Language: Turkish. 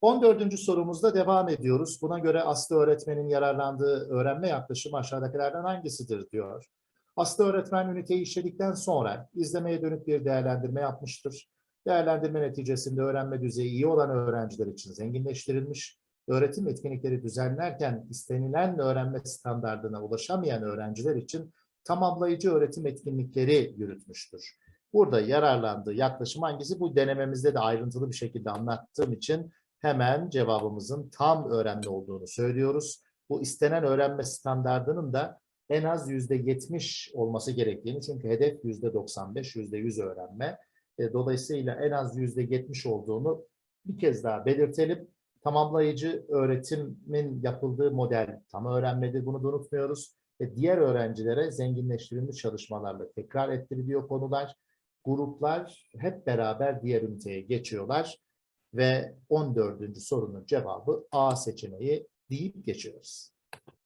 14. sorumuzda devam ediyoruz. Buna göre Aslı öğretmenin yararlandığı öğrenme yaklaşımı aşağıdakilerden hangisidir diyor. Aslı öğretmen üniteyi işledikten sonra izlemeye dönük bir değerlendirme yapmıştır. Değerlendirme neticesinde öğrenme düzeyi iyi olan öğrenciler için zenginleştirilmiş, öğretim etkinlikleri düzenlerken istenilen öğrenme standardına ulaşamayan öğrenciler için tamamlayıcı öğretim etkinlikleri yürütmüştür. Burada yararlandığı yaklaşım hangisi? Bu denememizde de ayrıntılı bir şekilde anlattığım için hemen cevabımızın tam öğrenme olduğunu söylüyoruz. Bu istenen öğrenme standardının da en az yüzde yetmiş olması gerektiğini çünkü hedef yüzde doksan beş, yüzde yüz öğrenme. E, Dolayısıyla en az yüzde yetmiş olduğunu bir kez daha belirtelim. Tamamlayıcı öğretimin yapıldığı model tam öğrenmedir. Bunu da unutmuyoruz. Ve diğer öğrencilere zenginleştirilmiş çalışmalarla tekrar ettiriliyor konular. Gruplar hep beraber diğer üniteye geçiyorlar ve 14. sorunun cevabı A seçeneği deyip geçiyoruz.